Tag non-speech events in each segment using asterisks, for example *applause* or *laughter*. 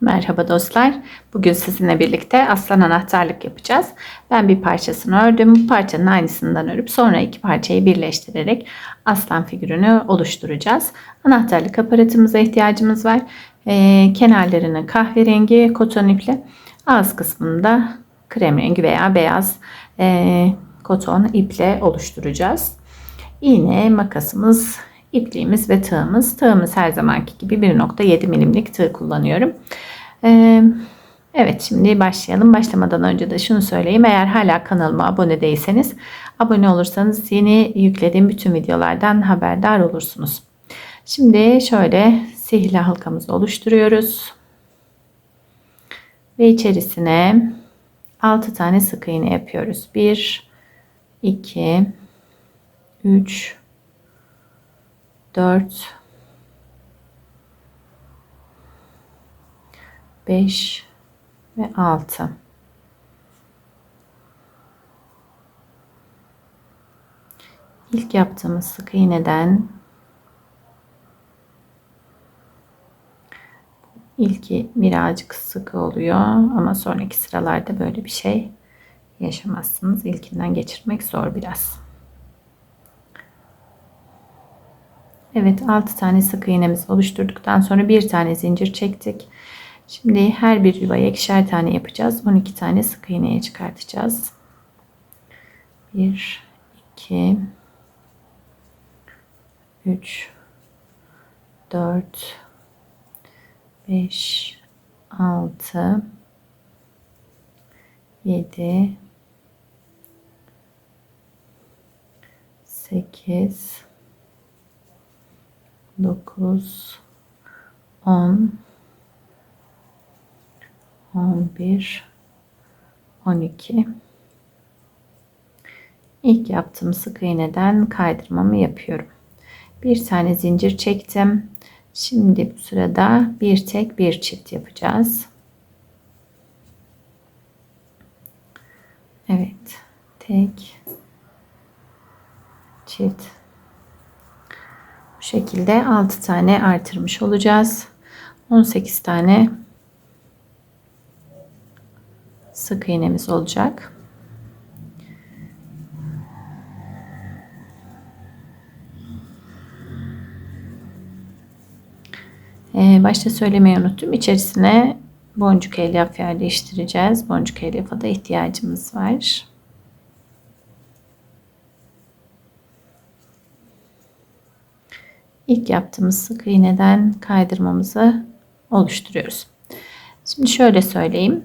Merhaba dostlar. Bugün sizinle birlikte aslan anahtarlık yapacağız. Ben bir parçasını ördüm. Bu parçanın aynısından örüp sonra iki parçayı birleştirerek aslan figürünü oluşturacağız. Anahtarlık aparatımıza ihtiyacımız var. Ee, kenarlarını kahverengi koton iple, ağız kısmında krem rengi veya beyaz e, koton iple oluşturacağız. İğne, makasımız, ipliğimiz ve tığımız. Tığımız her zamanki gibi 1.7 milimlik tığ kullanıyorum. Ee, evet şimdi başlayalım. Başlamadan önce de şunu söyleyeyim. Eğer hala kanalıma abone değilseniz abone olursanız yeni yüklediğim bütün videolardan haberdar olursunuz. Şimdi şöyle sihirli halkamızı oluşturuyoruz. Ve içerisine 6 tane sık iğne yapıyoruz. 1 2 3 4 5 ve 6 İlk yaptığımız sık iğneden ilki birazcık sıkı oluyor ama sonraki sıralarda böyle bir şey yaşamazsınız. İlkinden geçirmek zor biraz. Evet 6 tane sık iğnemizi oluşturduktan sonra bir tane zincir çektik. Şimdi her bir yuvaya ikişer tane yapacağız. 12 tane sık iğneye çıkartacağız. 1 2 3 4 5 6 7 8 9 10 11 12 İlk yaptığım sık iğneden kaydırmamı yapıyorum. Bir tane zincir çektim. Şimdi bu sırada bir tek bir çift yapacağız. Evet. Tek çift bu şekilde 6 tane artırmış olacağız. 18 tane sık iğnemiz olacak. Ee, başta söylemeyi unuttum. İçerisine boncuk elyaf yerleştireceğiz. Boncuk elyafa da ihtiyacımız var. İlk yaptığımız sık iğneden kaydırmamızı oluşturuyoruz. Şimdi şöyle söyleyeyim.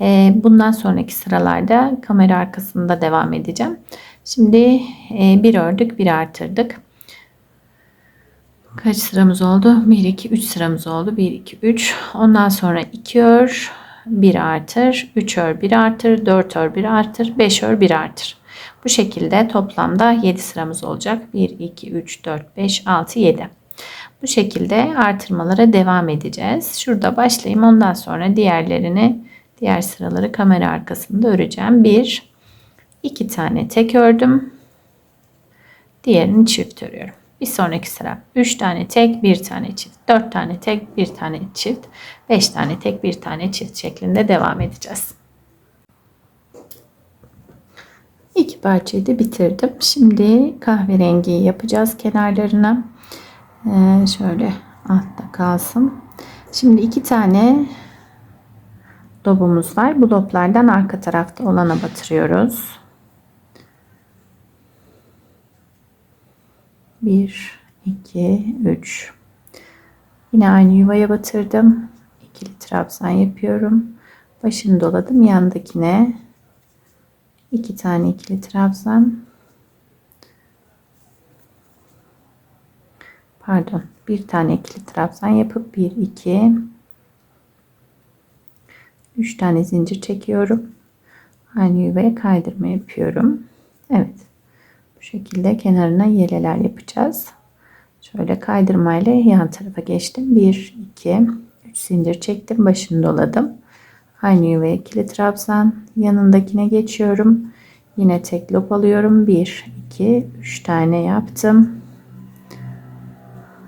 Ee, bundan sonraki sıralarda kamera arkasında devam edeceğim. Şimdi e, bir ördük, bir artırdık. Kaç sıramız oldu? 1, 2, 3 sıramız oldu. 1, 2, 3. Ondan sonra 2 ör, 1 artır, 3 ör, 1 artır, 4 ör, 1 artır, 5 ör, 1 artır. Bu şekilde toplamda 7 sıramız olacak. 1, 2, 3, 4, 5, 6, 7. Bu şekilde artırmalara devam edeceğiz. Şurada başlayayım. Ondan sonra diğerlerini, diğer sıraları kamera arkasında öreceğim. 1, 2 tane tek ördüm. Diğerini çift örüyorum. Bir sonraki sıra 3 tane tek, 1 tane çift, 4 tane tek, 1 tane çift, 5 tane tek, 1 tane çift şeklinde devam edeceğiz. İki parçayı da bitirdim. Şimdi kahverengi yapacağız kenarlarına. Ee, şöyle altta kalsın. Şimdi iki tane dobumuz var. Bu doplardan arka tarafta olana batırıyoruz. Bir, iki, üç. Yine aynı yuvaya batırdım. İkili trabzan yapıyorum. Başını doladım. Yandakine 2 tane ikili trabzan pardon bir tane ikili trabzan yapıp 1 2 3 tane zincir çekiyorum aynı yuvaya kaydırma yapıyorum Evet bu şekilde kenarına yeleler yapacağız şöyle kaydırmayla yan tarafa geçtim 1 2 3 zincir çektim başını doladım Aynı yuvaya ikili trabzan yanındakine geçiyorum. Yine tek lop alıyorum. 1, 2, 3 tane yaptım.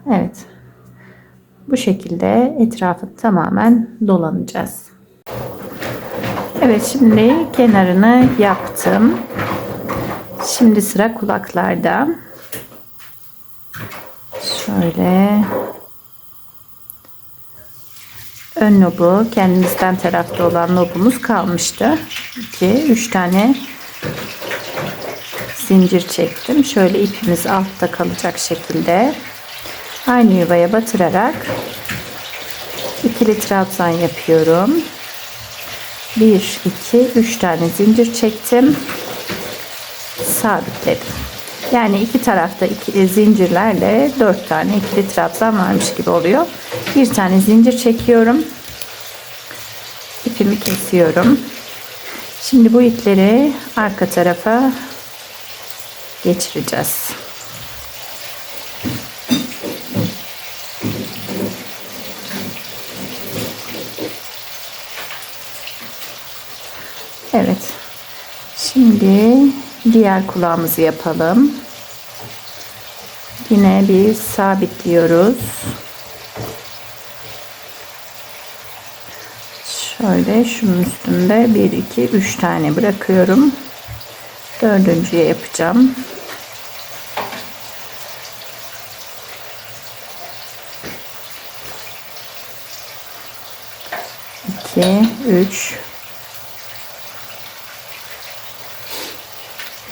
Evet. Bu şekilde etrafı tamamen dolanacağız. Evet şimdi kenarını yaptım. Şimdi sıra kulaklarda. Şöyle ön lobu kendimizden tarafta olan lobumuz kalmıştı. 2 3 tane zincir çektim. Şöyle ipimiz altta kalacak şekilde aynı yuvaya batırarak ikili trabzan yapıyorum. 1 2 3 tane zincir çektim. Sabitledim. Yani iki tarafta iki zincirlerle dört tane ikili trabzan varmış gibi oluyor. Bir tane zincir çekiyorum. İpimi kesiyorum. Şimdi bu ipleri arka tarafa geçireceğiz. Evet. Şimdi diğer kulağımızı yapalım. Yine bir sabitliyoruz. Şöyle şunun üstünde 1 2 3 tane bırakıyorum. Dördüncüye yapacağım. İki, üç,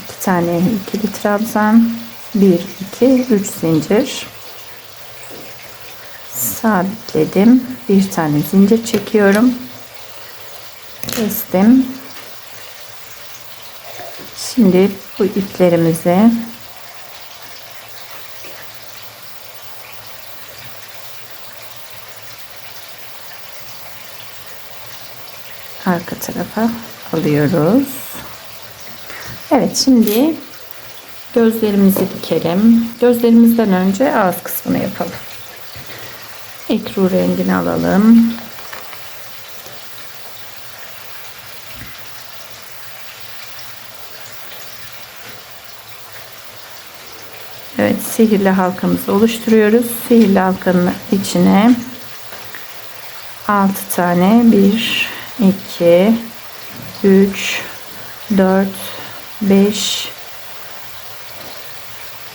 iki tane ikili trabzan, bir, iki, üç zincir. Sabitledim. Bir tane zincir çekiyorum. Kestim. Şimdi bu iplerimizi arka tarafa alıyoruz. Evet şimdi gözlerimizi dikelim. Gözlerimizden önce ağız kısmını yapalım. Ekru rengini alalım. Evet sihirli halkamızı oluşturuyoruz. Sihirli halkanın içine 6 tane 1 2 3 4 5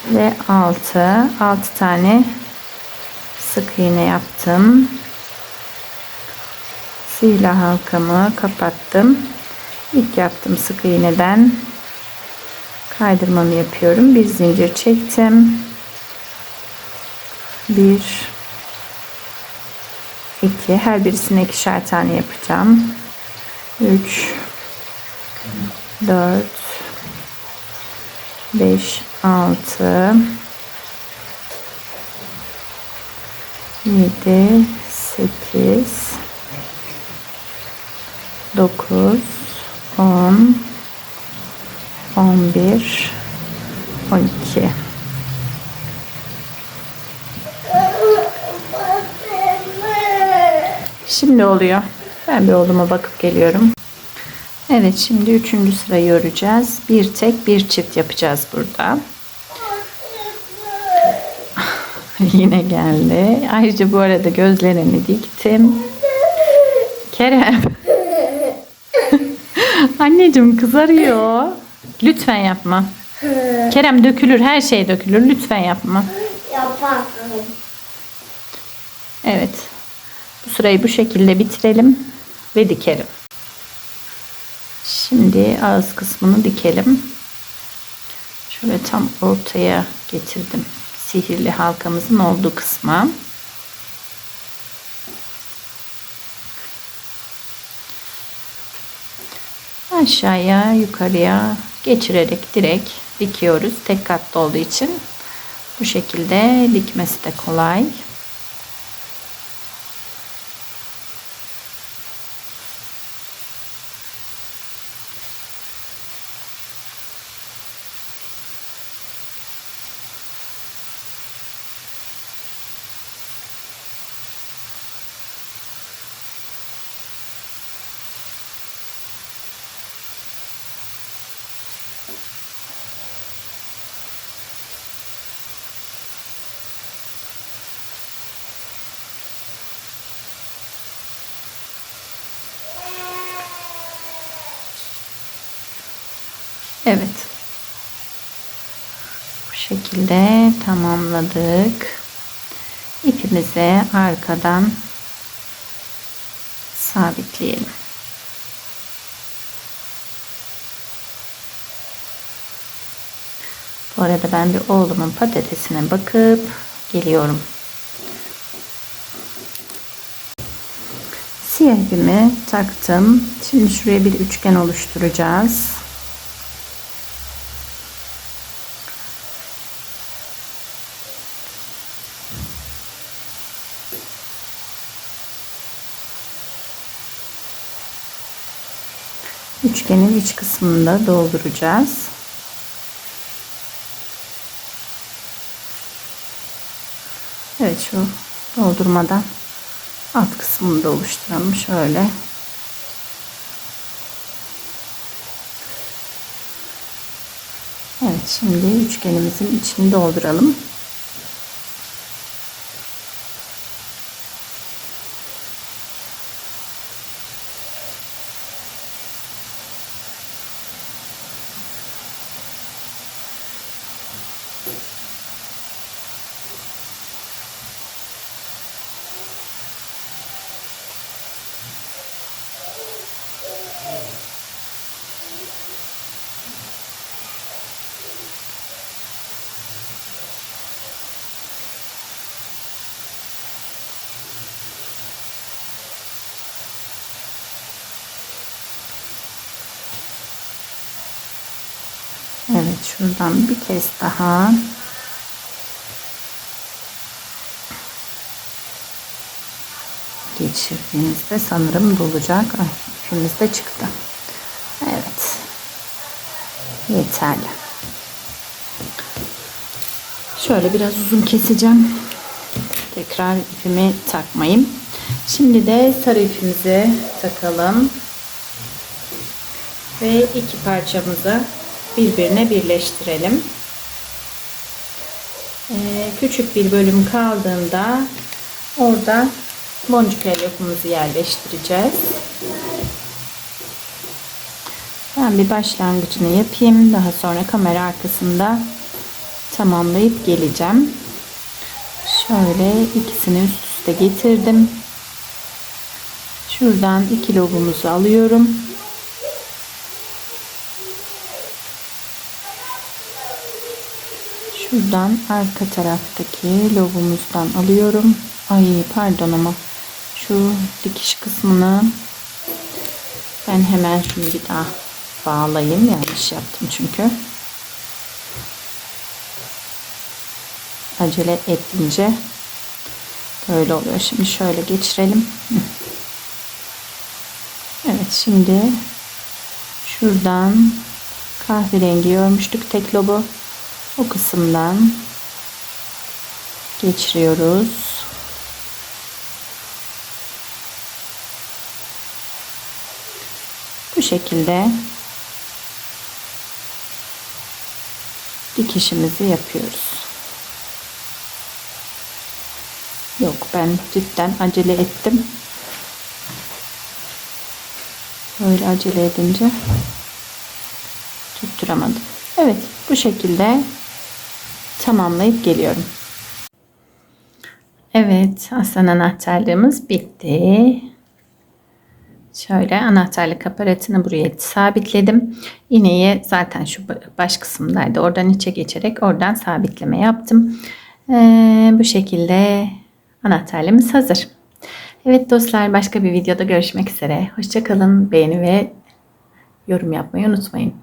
ve 6 6 tane sık iğne yaptım. Sihirli halkamı kapattım. İlk yaptım sık iğneden kaydırmamı yapıyorum. Bir zincir çektim. Bir, iki, her birisine ikişer tane yapacağım. Üç, dört, beş, altı, yedi, sekiz, dokuz, on, 11 12 Şimdi oluyor. Ben bir oğluma bakıp geliyorum. Evet şimdi üçüncü sırayı öreceğiz. Bir tek bir çift yapacağız burada. *laughs* Yine geldi. Ayrıca bu arada gözlerini diktim. Kerem. *laughs* Anneciğim kızarıyor. Lütfen yapma. Kerem dökülür, her şey dökülür. Lütfen yapma. Yaparım. Evet. Bu sırayı bu şekilde bitirelim ve dikelim. Şimdi ağız kısmını dikelim. Şöyle tam ortaya getirdim. Sihirli halkamızın olduğu kısma. Aşağıya, yukarıya geçirerek direkt dikiyoruz. Tek katlı olduğu için bu şekilde dikmesi de kolay. Evet. Bu şekilde tamamladık. İpimizi arkadan sabitleyelim. Bu arada ben bir oğlumun patatesine bakıp geliyorum. Siyah ipimi taktım. Şimdi şuraya bir üçgen oluşturacağız. Üçgenin iç kısmını da dolduracağız. Evet şu doldurmadan alt kısmını da oluşturalım şöyle. Evet şimdi üçgenimizin içini dolduralım. Evet şuradan bir kez daha geçirdiğimizde sanırım dolacak. Ay, de çıktı. Evet. Yeterli. Şöyle biraz uzun keseceğim. Tekrar ipimi takmayayım. Şimdi de sarı ipimizi takalım. Ve iki parçamızı birbirine birleştirelim. Ee, küçük bir bölüm kaldığında orada boncuk elyafımızı yerleştireceğiz. Ben bir başlangıcını yapayım. Daha sonra kamera arkasında tamamlayıp geleceğim. Şöyle ikisini üst üste getirdim. Şuradan iki lobumuzu alıyorum. Şuradan arka taraftaki lobumuzdan alıyorum. Ay pardon ama şu dikiş kısmını ben hemen şunu bir daha bağlayayım. Yanlış yaptım çünkü. Acele ettince böyle oluyor. Şimdi şöyle geçirelim. Evet şimdi şuradan kahverengi örmüştük tek lobu. O kısımdan geçiriyoruz. Bu şekilde dikişimizi yapıyoruz. Yok ben cidden acele ettim. Böyle acele edince tutturamadım. Evet bu şekilde tamamlayıp geliyorum. Evet aslan anahtarlığımız bitti. Şöyle anahtarlık aparatını buraya sabitledim. İğneyi zaten şu baş kısımdaydı. Oradan içe geçerek oradan sabitleme yaptım. Ee, bu şekilde anahtarlığımız hazır. Evet dostlar başka bir videoda görüşmek üzere. Hoşçakalın. Beğeni ve yorum yapmayı unutmayın.